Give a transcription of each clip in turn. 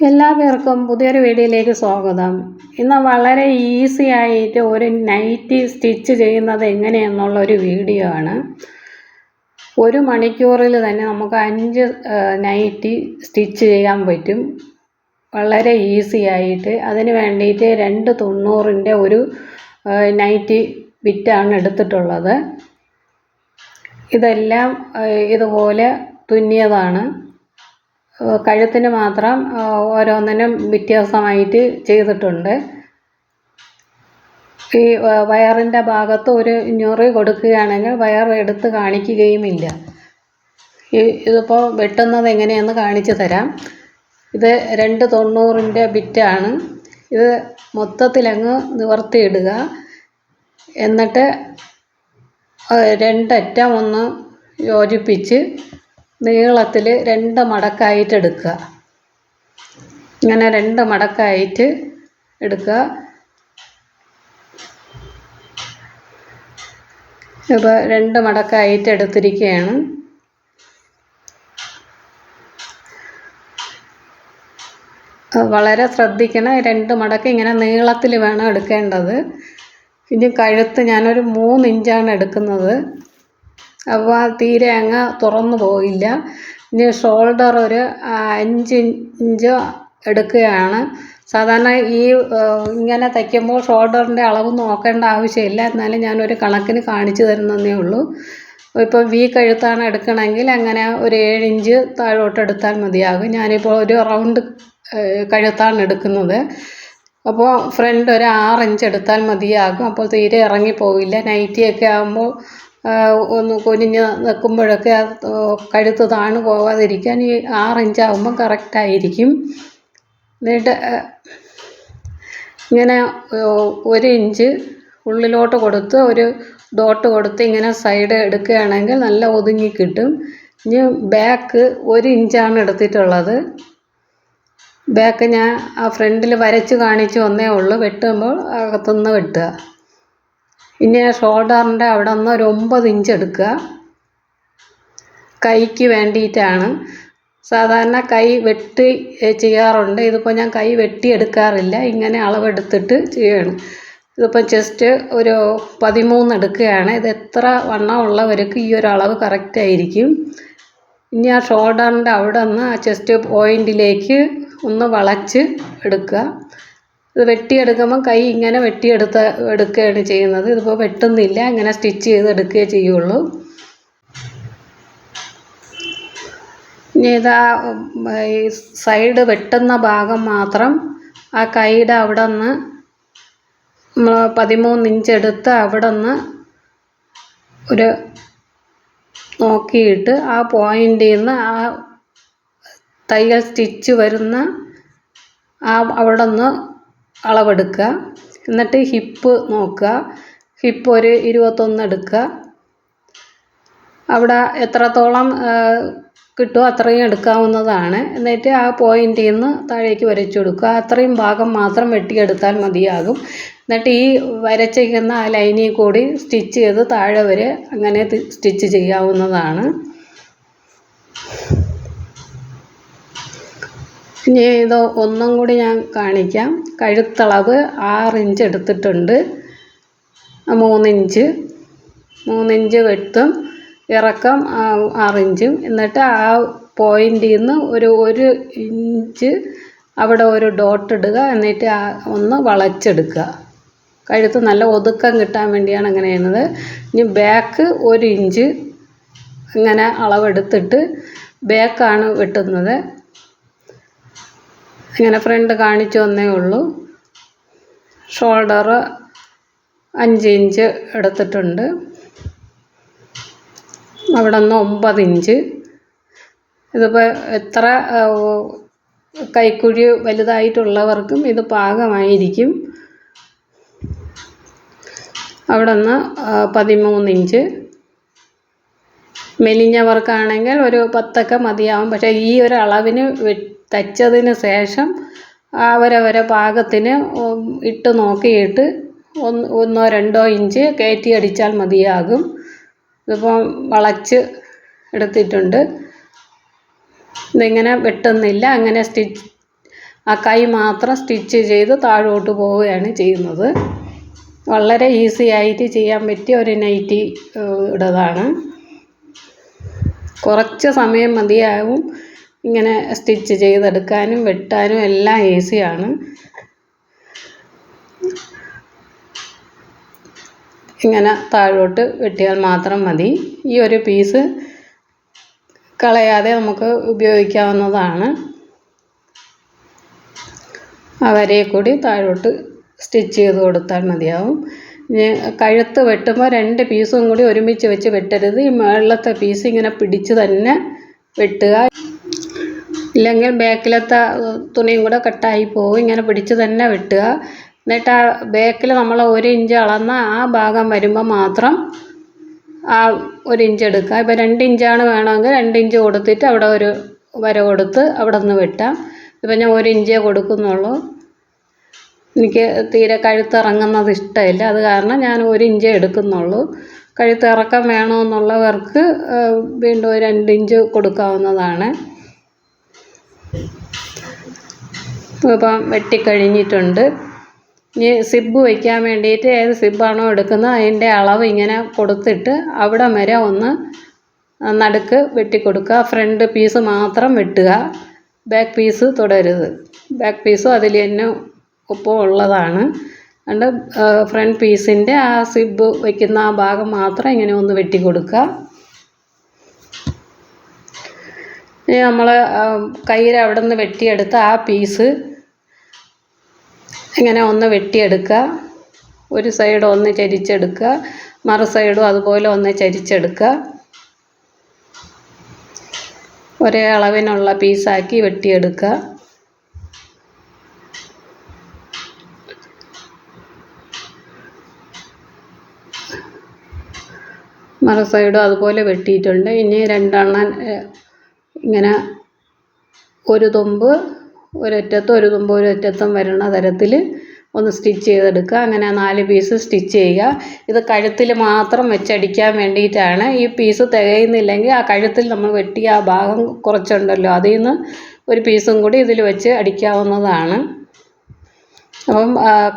എല്ലാ പേർക്കും പുതിയൊരു വീഡിയോയിലേക്ക് സ്വാഗതം. ഇന്ന് വളരെ ഈസി ആയിട്ട് ഒരു നൈറ്റി സ്റ്റിച്ച് ചെയ്യുന്നത് എങ്ങനെയെന്നുള്ള ഒരു വീഡിയോ ആണ്. ഒരു മണിക്കൂറിൽ തന്നെ നമുക്ക് അഞ്ച് നൈറ്റി സ്റ്റിച്ച് ചെയ്യാൻ പറ്റും. വളരെ ഈസി ആയിട്ട്. അതിന് വേണ്ടിയിട്ട് രണ്ട് തൊണ്ണൂറിന്റെ ഒരു നൈറ്റി വിറ്റാണ് എടുത്തിട്ടുള്ളത്. ഇതെല്ലാം ഇതുപോലെ തുന്നിയതാണ്. കഴുത്തിന് മാത്രം ഓരോന്നിനും വ്യത്യാസമായിട്ട് ചെയ്തിട്ടുണ്ട്. ഈ വയറിന്റെ ഭാഗത്ത് ഒരു ഞൊറി കൊടുക്കുകയാണെങ്കിൽ വയർ എടുത്ത് കാണിക്കുകയുമില്ല. ഈ ഇതിപ്പോൾ വെട്ടുന്നത് എങ്ങനെയെന്ന് കാണിച്ചു തരാം. ഇത് രണ്ട് തൊണ്ണൂറിന്റെ ബിറ്റാണ്. ഇത് മൊത്തത്തിലങ്ങ് നിവർത്തിയിടുക. എന്നിട്ട് രണ്ടറ്റം ഒന്ന് യോജിപ്പിച്ച് നീളത്തിൽ രണ്ട് മടക്കായിട്ട് എടുക്കുക. ഇങ്ങനെ രണ്ട് മടക്കായിട്ട് എടുക്കുക. ഇപ്പോൾ രണ്ട് മടക്കായിട്ട് എടുത്തിരിക്കുകയാണ്. വളരെ ശ്രദ്ധിക്കണം. രണ്ട് മടക്ക് ഇങ്ങനെ നീളത്തിൽ വേണം എടുക്കേണ്ടത്. ഇനി കഴുത്ത് ഞാനൊരു മൂന്ന് ഇഞ്ചാണ് എടുക്കുന്നത്. അപ്പോൾ തീരെ അങ്ങ് തുറന്നു പോയില്ല. ഇനി ഷോൾഡർ ഒരു അഞ്ച് ഇഞ്ച് എടുക്കുകയാണ്. സാധാരണ ഈ ഇങ്ങനെ തയ്ക്കുമ്പോൾ ഷോൾഡറിന്റെ അളവ് നോക്കേണ്ട ആവശ്യമില്ല. എന്നാലും ഞാനൊരു കണക്കിന് കാണിച്ചു തരുന്നതേ ഉള്ളൂ. ഇപ്പോൾ വി കഴുത്താണ് എടുക്കണമെങ്കിൽ അങ്ങനെ ഒരു ഏഴ് ഇഞ്ച് താഴോട്ട് എടുത്താൽ മതിയാകും. ഞാനിപ്പോൾ ഒരു റൗണ്ട് കഴുത്താണ് എടുക്കുന്നത്. അപ്പോൾ ഫ്രണ്ട് ഒരു ആറ് ഇഞ്ച് എടുത്താൽ മതിയാകും. അപ്പോൾ തീരെ ഇറങ്ങിപ്പോവില്ല. നൈറ്റിയൊക്കെ ആകുമ്പോൾ ഒന്ന് കുനിഞ്ഞ് നിൽക്കുമ്പോഴൊക്കെ കഴുത്ത് താണു പോകാതിരിക്കാൻ ഈ ആറ് ഇഞ്ചാകുമ്പം കറക്റ്റായിരിക്കും. എന്നിട്ട് ഇങ്ങനെ ഒരു ഇഞ്ച് ഉള്ളിലോട്ട് കൊടുത്ത് ഒരു ഡോട്ട് കൊടുത്ത് ഇങ്ങനെ സൈഡ് എടുക്കുകയാണെങ്കിൽ നല്ല ഒതുങ്ങി കിട്ടും. ഇനി ബാക്ക് ഒരു ഇഞ്ചാണ് എടുത്തിട്ടുള്ളത്. ബാക്ക് ഞാൻ ആ ഫ്രണ്ടിൽ വരച്ച് കാണിച്ച് വന്നേ ഉള്ളൂ. വെട്ടുമ്പോൾ അകത്തുനിന്ന് വെട്ടുക. ഇനി ആ ഷോൾഡറിന്റെ അവിടെ നിന്ന് ഒരു ഒമ്പത് ഇഞ്ച് എടുക്കുക. കൈക്ക് വേണ്ടിയിട്ടാണ്. സാധാരണ കൈ വെട്ടി ചെയ്യാറുണ്ട്. ഇതിപ്പോൾ ഞാൻ കൈ വെട്ടി എടുക്കാറില്ല. ഇങ്ങനെ അളവെടുത്തിട്ട് ചെയ്യണം. ഇതിപ്പോൾ ജസ്റ്റ് ഒരു പതിമൂന്ന് എടുക്കുകയാണ്. ഇത് എത്ര വണ്ണം ഉള്ളവർക്ക് ഈ ഒരു അളവ് കറക്റ്റ് ആയിരിക്കും. ഇനി ആ ഷോൾഡറിന്റെ അവിടെ നിന്ന് ആ ചെസ്റ്റ് പോയിന്റിലേക്ക് ഒന്ന് വളച്ച് എടുക്കുക. ഇത് വെട്ടിയെടുക്കുമ്പം കൈ ഇങ്ങനെ വെട്ടിയെടുത്ത് എടുക്കുകയാണ് ചെയ്യുന്നത്. ഇതിപ്പോൾ വെട്ടുന്നില്ല. ഇങ്ങനെ സ്റ്റിച്ച് ചെയ്ത് എടുക്കുകയേ ചെയ്യുള്ളൂ. ഇനി ഇതാ ഈ സൈഡ് വെട്ടുന്ന ഭാഗം മാത്രം ആ കൈയുടെ അവിടെ നിന്ന് നമ്മൾ പതിമൂന്ന് ഇഞ്ച് എടുത്ത് അവിടെ നിന്ന് ഒരു നോക്കിയിട്ട് ആ പോയിന്റിൽ നിന്ന് ആ തയ്യൽ സ്റ്റിച്ച് വരുന്ന ആ അവിടെ നിന്ന് അളവെടുക്കുക. എന്നിട്ട് ഹിപ്പ് നോക്കുക. ഹിപ്പ് ഒരു ഇരുപത്തൊന്ന് എടുക്കുക. അവിടെ എത്രത്തോളം കിട്ടുമോ അത്രയും എടുക്കാവുന്നതാണ്. എന്നിട്ട് ആ പോയിന്റിൽ നിന്ന് താഴേക്ക് വരച്ചു കൊടുക്കുക. അത്രയും ഭാഗം മാത്രം വെട്ടിയെടുത്താൽ മതിയാകും. എന്നിട്ട് ഈ വരച്ചിരിക്കുന്ന ആ ലൈനിൽ കൂടി സ്റ്റിച്ച് ചെയ്ത് താഴെ വരെ അങ്ങനെ സ്റ്റിച്ച് ചെയ്യാവുന്നതാണ്. ഇനി ഇത് ഒന്നും കൂടി ഞാൻ കാണിക്കാം. കഴുത്തളവ് ആറ് ഇഞ്ച് എടുത്തിട്ടുണ്ട്. മൂന്നിഞ്ച് മൂന്നിഞ്ച് വെട്ടും. ഇറക്കം ആറ് ഇഞ്ചും. എന്നിട്ട് ആ പോയിന്റിൽ നിന്ന് ഒരു ഒരു ഇഞ്ച് അവിടെ ഒരു ഡോട്ട് ഇടുക. എന്നിട്ട് ആ ഒന്ന് വളച്ചെടുക്കുക. കഴുത്ത് നല്ല ഒതുക്കം കിട്ടാൻ വേണ്ടിയാണ് അങ്ങനെ ചെയ്യുന്നത്. ഇനി ബാക്ക് ഒരു ഇഞ്ച് ഇങ്ങനെ അളവെടുത്തിട്ട് ബാക്കാണ് വെട്ടുന്നത്. ഇങ്ങനെ ഫ്രണ്ട് കാണിച്ചു തന്നേ ഉള്ളൂ. ഷോൾഡർ അഞ്ച് ഇഞ്ച് എടുത്തിട്ടുണ്ട്. അവിടെ നിന്ന് ഒമ്പത് ഇഞ്ച്. ഇതിപ്പോൾ എത്ര കൈക്കുഴി വലുതായിട്ടുള്ളവർക്കും ഇത് പാകമായിരിക്കും. അവിടെ നിന്ന് പതിമൂന്ന് ഇഞ്ച്. മെലിഞ്ഞവർക്കാണെങ്കിൽ ഒരു പത്തൊക്കെ മതിയാവും. പക്ഷേ ഈ ഒരു അളവിന് തയ്ച്ചതിന് ശേഷം അവരവരെ പാകത്തിന് ഇട്ട് നോക്കിയിട്ട് ഒന്ന് ഒന്നോ രണ്ടോ ഇഞ്ച് കയറ്റി അടിച്ചാൽ മതിയാകും. ഇതിപ്പം വളച്ച് എടുത്തിട്ടുണ്ട്. ഇതിങ്ങനെ വെട്ടുന്നില്ല. അങ്ങനെ സ്റ്റിച്ച് ആ കൈ മാത്രം സ്റ്റിച്ച് ചെയ്ത് താഴോട്ട് പോവുകയാണ് ചെയ്യുന്നത്. വളരെ ഈസി ആയിട്ട് ചെയ്യാൻ പറ്റിയ ഒരു നൈറ്റി ഇടതാണ്. കുറച്ച് സമയം മതിയാവും. ഇങ്ങനെ സ്റ്റിച്ച് ചെയ്തെടുക്കാനും വെട്ടാനും എല്ലാം ഈസിയാണ് ഇങ്ങനെ താഴോട്ട് വെട്ടിയാൽ മാത്രം മതി. ഈ ഒരു പീസ് കളയാതെ നമുക്ക് ഉപയോഗിക്കാവുന്നതാണ്. അവരെ കൂടി താഴോട്ട് സ്റ്റിച്ച് ചെയ്ത് കൊടുത്താൽ മതിയാവും. കഴുത്ത് വെട്ടുമ്പോൾ രണ്ട് പീസും കൂടി ഒരുമിച്ച് വെച്ച് വെട്ടരുത്. ഈ മുകളിലത്തെ പീസ് ഇങ്ങനെ പിടിച്ച് തന്നെ വെട്ടുക. ഇല്ലെങ്കിൽ ബാക്കിലത്തെ തുണിയും കൂടെ കട്ടായി പോകും ഇങ്ങനെ പിടിച്ച് തന്നെ വെട്ടുക. എന്നിട്ട് ആ ബാക്കിൽ നമ്മൾ ഒരു ഇഞ്ച് അളന്ന ആ ഭാഗം വരുമ്പോൾ മാത്രം ആ ഒരു ഇഞ്ച് എടുക്കുക. ഇപ്പോൾ രണ്ട് ഇഞ്ചാണ് വേണമെങ്കിൽ രണ്ട് ഇഞ്ച് കൊടുത്തിട്ട് അവിടെ ഒരു വര കൊടുത്ത് അവിടെ നിന്ന് വെട്ടാം. ഇപ്പം ഞാൻ ഒരു ഇഞ്ചേ കൊടുക്കുന്നുള്ളൂ. എനിക്ക് തീരെ കഴുത്തിറങ്ങുന്നത് ഇഷ്ടമില്ല. അത് കാരണം ഞാൻ ഒരു ഇഞ്ചേ എടുക്കുന്നുള്ളൂ. കഴുത്തിറക്കം വേണമെന്നുള്ളവർക്ക് വീണ്ടും ഒരു രണ്ട് ഇഞ്ച് കൊടുക്കാവുന്നതാണ്. ഇപ്പം വെട്ടിക്കഴിഞ്ഞിട്ടുണ്ട്. ഇനി സിബ് വയ്ക്കാൻ വേണ്ടിയിട്ട് ഏത് സിബാണോ എടുക്കുന്നത് അതിന്റെ അളവ് ഇങ്ങനെ കൊടുത്തിട്ട് അവിടം വരെ ഒന്ന് നടുക്ക് വെട്ടിക്കൊടുക്കുക. ഫ്രണ്ട് പീസ് മാത്രം വെട്ടുക. ബാക്ക് പീസ് തുടരുത്. ബാക്ക് പീസും അതിൽ തന്നെ ഒപ്പം ഉള്ളതാണ്. അതുകൊണ്ട് ഫ്രണ്ട് പീസിന്റെ ആ സിബ് വയ്ക്കുന്ന ആ ഭാഗം മാത്രം ഇങ്ങനെ ഒന്ന് വെട്ടി കൊടുക്കുക ഇനി നമ്മൾ കയ്യിൽ അവിടെ നിന്ന് വെട്ടിയെടുത്ത ആ പീസ് ഇങ്ങനെ ഒന്ന് വെട്ടിയെടുക്കുക. ഒരു സൈഡ് ഒന്ന് ചരിച്ചെടുക്കുക. മറു സൈഡും അതുപോലെ ഒന്ന് ചരിച്ചെടുക്കുക. ഒരേ അളവിനുള്ള പീസാക്കി വെട്ടിയെടുക്കുക. മറു സൈഡും അതുപോലെ വെട്ടിയിട്ടുണ്ട്. ഇനി രണ്ടെണ്ണം ഇങ്ങനെ ഒരു തുമ്പ് ഒരറ്റത്തും ഒരു തുമ്പ് ഒരറ്റത്തും വരുന്ന തരത്തിൽ ഒന്ന് സ്റ്റിച്ച് ചെയ്തെടുക്കുക. അങ്ങനെ നാല് പീസ് സ്റ്റിച്ച് ചെയ്യുക. ഇത് കഴുത്തിൽ മാത്രം വെച്ചടിക്കാൻ വേണ്ടിയിട്ടാണ്. ഈ പീസ് തികയുന്നില്ലെങ്കിൽ ആ കഴുത്തിൽ നമ്മൾ വെട്ടിയ ആ ഭാഗം കുറച്ചുണ്ടല്ലോ അതിൽ നിന്ന് ഒരു പീസും കൂടി ഇതിൽ വെച്ച് അടിക്കാവുന്നതാണ്. അപ്പം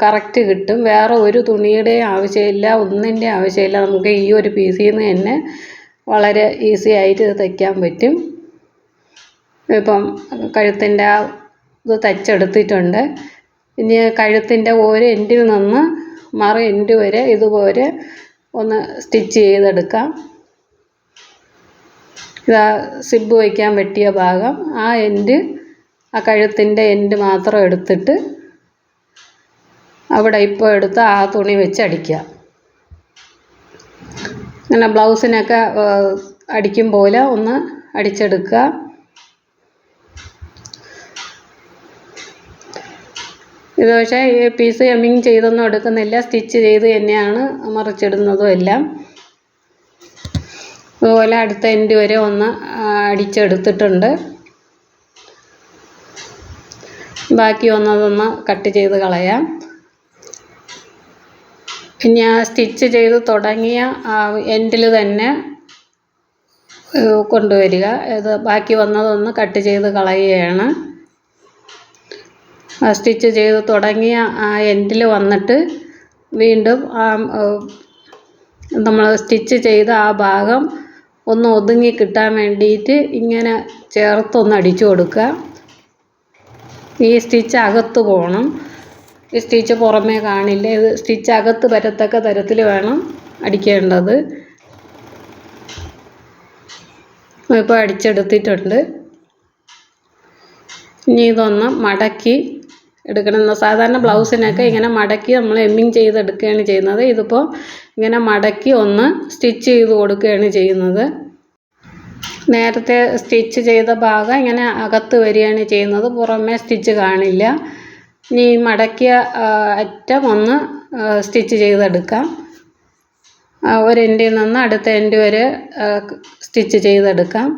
കറക്റ്റ് കിട്ടും. വേറെ ഒരു തുണിയുടെ ആവശ്യമില്ല ഒന്നിന്റെ ആവശ്യമില്ല. നമുക്ക് ഈ ഒരു പീസിൽ നിന്ന് തന്നെ വളരെ ഈസി ആയിട്ട് ഇത് തയ്ക്കാൻ പറ്റും. ഇപ്പം കഴുത്തിന്റെ ആ ഇത് തയ്ച്ചെടുത്തിട്ടുണ്ട് ഇനി കഴുത്തിന്റെ ഒരു എൻഡിൽ നിന്ന് മറു എൻഡ് വരെ ഇതുപോലെ ഒന്ന് സ്റ്റിച്ച് ചെയ്തെടുക്കാം. ഇതാ സിബ് വയ്ക്കാൻ വെട്ടിയ ഭാഗം. ആ എൻഡ് ആ കഴുത്തിന്റെ എൻഡ് മാത്രം എടുത്തിട്ട് അവിടെ ഇപ്പോൾ എടുത്ത് ആ തുണി വെച്ച് അടിക്കുക. അങ്ങനെ ബ്ലൗസിനൊക്കെ അടിക്കും പോലെ ഒന്ന് അടിച്ചെടുക്കുക. ഇത് പക്ഷേ പീസ് എമ്മിങ് ചെയ്തൊന്നും എടുക്കുന്നില്ല. സ്റ്റിച്ച് ചെയ്ത് തന്നെയാണ് മറിച്ചിടുന്നതും എല്ലാം. അതുപോലെ അടുത്ത എൻഡ് വരെ ഒന്ന് അടിച്ചെടുത്തിട്ടുണ്ട്. ബാക്കി വന്നതൊന്ന് കട്ട് ചെയ്ത് കളയാം. ഇനി ആ സ്റ്റിച്ച് ചെയ്ത് തുടങ്ങിയ എൻഡിൽ തന്നെ കൊണ്ടുവരിക. ഇത് ബാക്കി വന്നതൊന്ന് കട്ട് ചെയ്ത് കളയുകയാണ്. സ്റ്റിച്ച് ചെയ്ത് തുടങ്ങിയ ആ എൻഡിൽ വന്നിട്ട് വീണ്ടും ആ നമ്മൾ സ്റ്റിച്ച് ചെയ്ത ആ ഭാഗം ഒന്ന് ഒതുങ്ങി കിട്ടാൻ വേണ്ടിയിട്ട് ഇങ്ങനെ ചേർത്തൊന്ന് അടിച്ചു കൊടുക്കുക. ഈ സ്റ്റിച്ച് അകത്ത് പോകണം. ഈ സ്റ്റിച്ച് പുറമേ കാണില്ല? ഇത് സ്റ്റിച്ച് അകത്ത് വരത്തക്ക തരത്തിൽ വേണം അടിക്കേണ്ടത്. ഇപ്പോൾ അടിച്ചെടുത്തിട്ടുണ്ട്. ഇനി ഇതൊന്ന് മടക്കി എടുക്കണം. സാധാരണ ബ്ലൗസിനൊക്കെ ഇങ്ങനെ മടക്കി നമ്മൾ എമ്മിങ് ചെയ്തെടുക്കുകയാണ് ചെയ്യുന്നത്. ഇതിപ്പോൾ ഇങ്ങനെ മടക്കി ഒന്ന് സ്റ്റിച്ച് ചെയ്ത് കൊടുക്കുകയാണ് ചെയ്യുന്നത്. നേരത്തെ സ്റ്റിച്ച് ചെയ്ത ഭാഗം ഇങ്ങനെ അകത്ത് വരികയാണ് ചെയ്യുന്നത്. പുറമേ സ്റ്റിച്ച് കാണില്ല. ഇനി മടക്കിയ അറ്റം ഒന്ന് സ്റ്റിച്ച് ചെയ്തെടുക്കാം. ഒരു എൻഡിൽ നിന്ന് അടുത്ത എൻഡ് വരെ സ്റ്റിച്ച് ചെയ്തെടുക്കാം.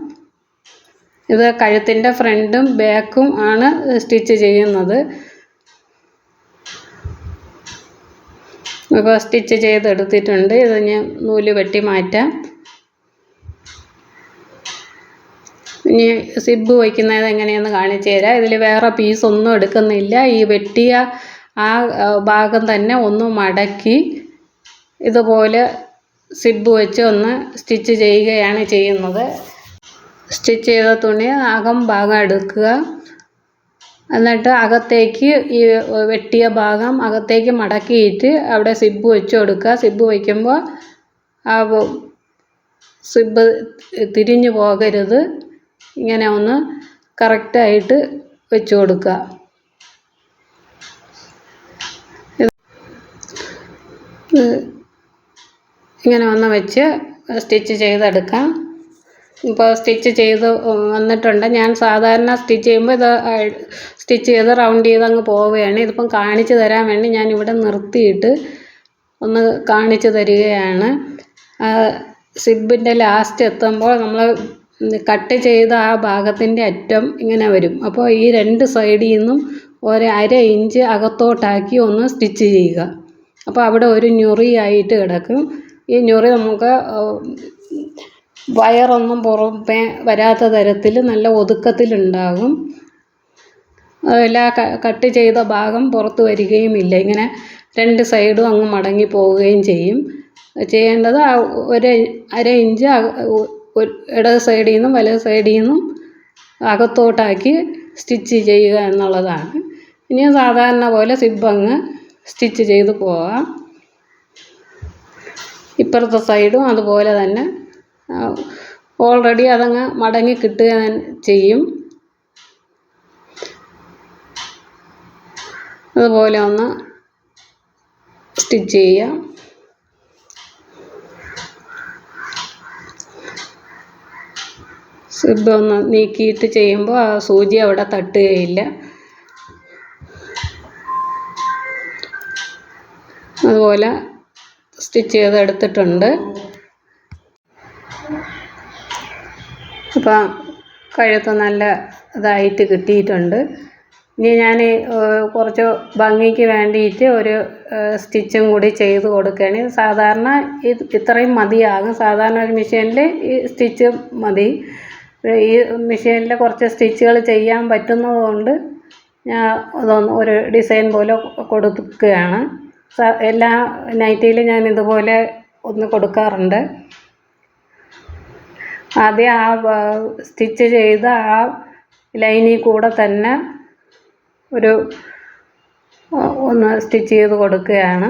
ഇത് കഴുത്തിന്റെ ഫ്രണ്ടും ബാക്കും ആണ് സ്റ്റിച്ച് ചെയ്യുന്നത്. ഇപ്പോൾ സ്റ്റിച്ച് ചെയ്തെടുത്തിട്ടുണ്ട്. ഇത് ഞാൻ നൂൽ വെട്ടി മാറ്റാം. ഇനി സിബ് വയ്ക്കുന്നത് എങ്ങനെയെന്ന് കാണിച്ചു തരാം. ഇതിൽ വേറെ പീസ് ഒന്നും എടുക്കുന്നില്ല. ഈ വെട്ടിയ ആ ഭാഗം തന്നെ ഒന്ന് മടക്കി ഇതുപോലെ സിബ് വെച്ച് ഒന്ന് സ്റ്റിച്ച് ചെയ്യുകയാണ് ചെയ്യുന്നത്. സ്റ്റിച്ച് ചെയ്ത തുണി അകം ഭാഗം എടുക്കുക. എന്നിട്ട് അകത്തേക്ക് ഈ വെട്ടിയ ഭാഗം അകത്തേക്ക് മടക്കിയിട്ട് അവിടെ സിബ്ബ് വെച്ച് കൊടുക്കുക. സിബ് വയ്ക്കുമ്പോൾ ആ സിബ്ബ് സിബ് തിരിഞ്ഞു പോകരുത്. ഇങ്ങനെ ഒന്ന് കറക്റ്റായിട്ട് വെച്ച് കൊടുക്കുക. ഇങ്ങനെ ഒന്ന് വെച്ച് സ്റ്റിച്ച് ചെയ്തെടുക്കാം. ഇപ്പോൾ സ്റ്റിച്ച് ചെയ്ത് വന്നിട്ടുണ്ട്. ഞാൻ സാധാരണ സ്റ്റിച്ച് ചെയ്യുമ്പോൾ ഇത് സ്റ്റിച്ച് ചെയ്ത് റൗണ്ട് ചെയ്ത് അങ്ങ് പോവുകയാണ്. ഇതിപ്പം കാണിച്ചു തരാൻ വേണ്ടി ഞാൻ ഇവിടെ നിർത്തിയിട്ട് ഒന്ന് കാണിച്ചു തരികയാണ്. സിബിന്റെ ലാസ്റ്റ് എത്തുമ്പോൾ നമ്മൾ കട്ട് ചെയ്ത ആ ഭാഗത്തിന്റെ അറ്റം ഇങ്ങനെ വരും. അപ്പോൾ ഈ രണ്ട് സൈഡിൽ നിന്നും ഒരു അര ഇഞ്ച് അകത്തോട്ടാക്കി ഒന്ന് സ്റ്റിച്ച് ചെയ്യുക. അപ്പോൾ അവിടെ ഒരു ഞൊറിയായിട്ട് കിടക്കും. ഈ ഞൊറി നമുക്ക് വയറൊന്നും പുറമേ വരാത്ത തരത്തിൽ നല്ല ഒതുക്കത്തിലുണ്ടാകും. എല്ലാ കട്ട് ചെയ്ത ഭാഗം പുറത്ത് വരികയുമില്ല. ഇങ്ങനെ രണ്ട് സൈഡും അങ്ങ് മടങ്ങി പോവുകയും ചെയ്യും. ചെയ്യേണ്ടത് ഒരു അര ഇഞ്ച് ഇടത് സൈഡിൽ നിന്നും വലത് സൈഡിൽ നിന്നും അകത്തോട്ടാക്കി സ്റ്റിച്ച് ചെയ്യുക എന്നുള്ളതാണ്. ഇനി സാധാരണ പോലെ സിബ്ബങ്ങ് സ്റ്റിച്ച് ചെയ്ത് പോവാം. ഇപ്പുറത്തെ സൈഡും അതുപോലെ തന്നെ ഓൾറെഡി അതങ്ങ് മടങ്ങി കിട്ടുക ചെയ്യും. അതുപോലെ ഒന്ന് സ്റ്റിച്ച് ചെയ്യാം സിബ് ഒന്ന് നീക്കിയിട്ട് ചെയ്യുമ്പോൾ ആ സൂചി അവിടെ തട്ടുകയില്ല. അതുപോലെ സ്റ്റിച്ച് ചെയ്തെടുത്തിട്ടുണ്ട്. അപ്പം കഴുത്ത് നല്ല ഇതായിട്ട് കിട്ടിയിട്ടുണ്ട്. ഇനി ഞാൻ കുറച്ച് ഭംഗിക്ക് വേണ്ടിയിട്ട് ഒരു സ്റ്റിച്ചും കൂടി ചെയ്ത് കൊടുക്കുകയാണ്. സാധാരണ ഇത് ഇത്രയും മതിയാകും. സാധാരണ ഒരു മെഷീനിൽ ഈ സ്റ്റിച്ച് മതി. ഈ മെഷീനിൽ കുറച്ച് സ്റ്റിച്ചുകൾ ചെയ്യാൻ പറ്റുന്നതുകൊണ്ട് ഞാൻ അതൊന്ന് ഒരു ഡിസൈൻ പോലെ കൊടുക്കുകയാണ്. എല്ലാ നൈറ്റിയിലും ഞാൻ ഇതുപോലെ ഒന്ന് കൊടുക്കാറുണ്ട്. ആദ്യം ആ സ്റ്റിച്ച് ചെയ്ത ആ ലൈനിൽ കൂടെ തന്നെ ഒരു ഒന്ന് സ്റ്റിച്ച് ചെയ്ത് കൊടുക്കുകയാണ്.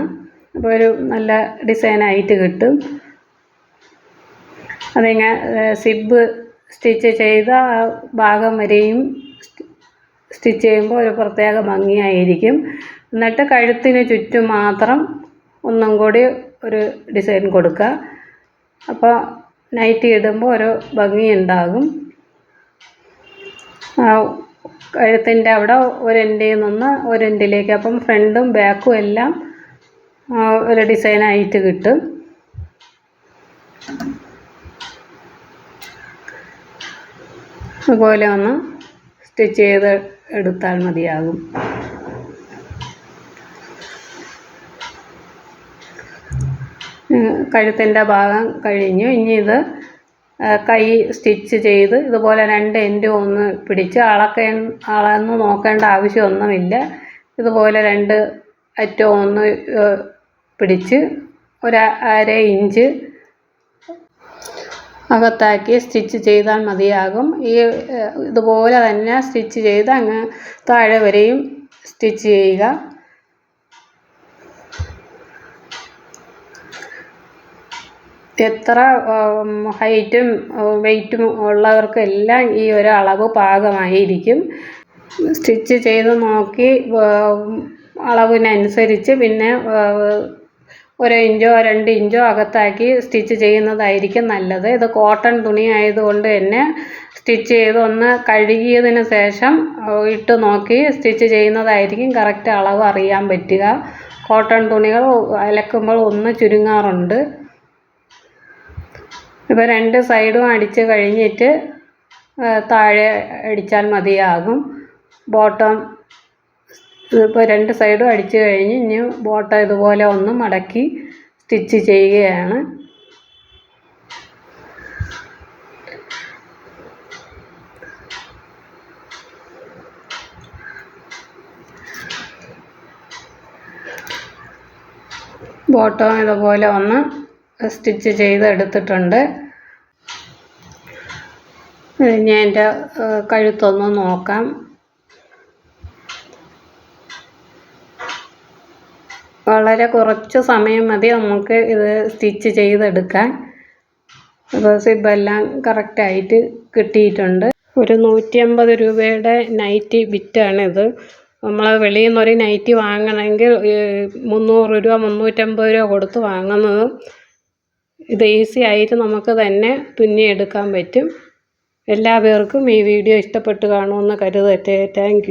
അപ്പോൾ ഒരു നല്ല ഡിസൈനായിട്ട് കിട്ടും. അതിങ്ങനെ സിബ് സ്റ്റിച്ച് ചെയ്ത ഭാഗം വരെയും സ്റ്റിച്ച് ചെയ്യുമ്പോൾ ഒരു പ്രത്യേക ഭംഗിയായിരിക്കും. എന്നിട്ട് കഴുത്തിന് ചുറ്റും മാത്രം ഒന്നും കൂടി ഒരു ഡിസൈൻ കൊടുക്കുക. അപ്പോൾ നൈറ്റി ഇടുമ്പോൾ ഒരു ഭംഗിയുണ്ടാകും കഴുത്തിന്റെ അവിടെ ഒരെൻഡിൽ നിന്ന് ഒരെൻഡിലേക്ക് അപ്പം ഫ്രണ്ടും ബാക്കും എല്ലാം ഒരു ഡിസൈനായിട്ട് കിട്ടും. അതുപോലെ ഒന്ന് സ്റ്റിച്ച് ചെയ്ത് എടുത്താൽ മതിയാകും. കഴുത്തിന്റെ ഭാഗം കഴിഞ്ഞു. ഇനി ഇത് കൈ സ്റ്റിച്ച് ചെയ്ത് ഇതുപോലെ രണ്ട് എൻഡും ഒന്ന് പിടിച്ച് അളക്ക അളന്ന് നോക്കേണ്ട ആവശ്യമൊന്നുമില്ല. ഇതുപോലെ രണ്ട് അറ്റവും ഒന്ന് പിടിച്ച് ഒരു അര ഇഞ്ച് അകത്താക്കി സ്റ്റിച്ച് ചെയ്താൽ മതിയാകും. ഈ ഇതുപോലെ തന്നെ സ്റ്റിച്ച് ചെയ്ത് അങ്ങ് താഴെ വരെയും സ്റ്റിച്ച് ചെയ്യുക. എത്ര ഹൈറ്റും വെയ്റ്റും ഉള്ളവർക്കെല്ലാം ഈ ഒരു അളവ് പാകമായിരിക്കും. സ്റ്റിച്ച് ചെയ്ത് നോക്കി അളവിനനുസരിച്ച് പിന്നെ ഒരു ഇഞ്ചോ രണ്ട് ഇഞ്ചോ അകത്താക്കി സ്റ്റിച്ച് ചെയ്യുന്നതായിരിക്കും നല്ലത്. ഇത് കോട്ടൺ തുണി ആയതുകൊണ്ട് തന്നെ സ്റ്റിച്ച് ചെയ്ത് ഒന്ന് കഴുകിയതിന് ശേഷം ഇട്ട് നോക്കി സ്റ്റിച്ച് ചെയ്യുന്നതായിരിക്കും കറക്റ്റ് അളവ് അറിയാൻ പറ്റുക. കോട്ടൺ തുണികൾ അലക്കുമ്പോൾ ഒന്ന് ചുരുങ്ങാറുണ്ട്. ഇപ്പോൾ രണ്ട് സൈഡും അടിച്ച് കഴിഞ്ഞിട്ട് താഴെ അടിച്ചാൽ മതിയാകും. ബോട്ടം ഇപ്പോൾ രണ്ട് സൈഡും അടിച്ചു കഴിഞ്ഞ് ഇനി ബോട്ടം ഇതുപോലെ ഒന്ന് മടക്കി സ്റ്റിച്ച് ചെയ്യുകയാണ്. ബോട്ടം ഇതുപോലെ ഒന്ന് സ്റ്റിച്ച് ചെയ്തെടുത്തിട്ടുണ്ട്. ഇനി എന്റെ കഴുത്തൊന്ന് നോക്കാം. വളരെ കുറച്ച് സമയം മതി നമുക്ക് ഇത് സ്റ്റിച്ച് ചെയ്തെടുക്കാൻ. അപ്പോൾ സിബെല്ലാം കറക്റ്റായിട്ട് കിട്ടിയിട്ടുണ്ട്. ഒരു നൂറ്റി അമ്പത് രൂപയുടെ നൈറ്റി ബിറ്റാണിത് നമ്മൾ വെളിയിൽ നിന്നൊരു നൈറ്റി വാങ്ങണമെങ്കിൽ മുന്നൂറ് രൂപ മുന്നൂറ്റമ്പത് രൂപ കൊടുത്ത് വാങ്ങുന്നത് ഇത് ഈസി ആയിട്ട് നമുക്ക് തന്നെ തുന്നിയെടുക്കാൻ പറ്റും. എല്ലാ പേർക്കും ഈ വീഡിയോ ഇഷ്ടപ്പെട്ട് കാണുമെന്ന് കരുതട്ടെ. താങ്ക്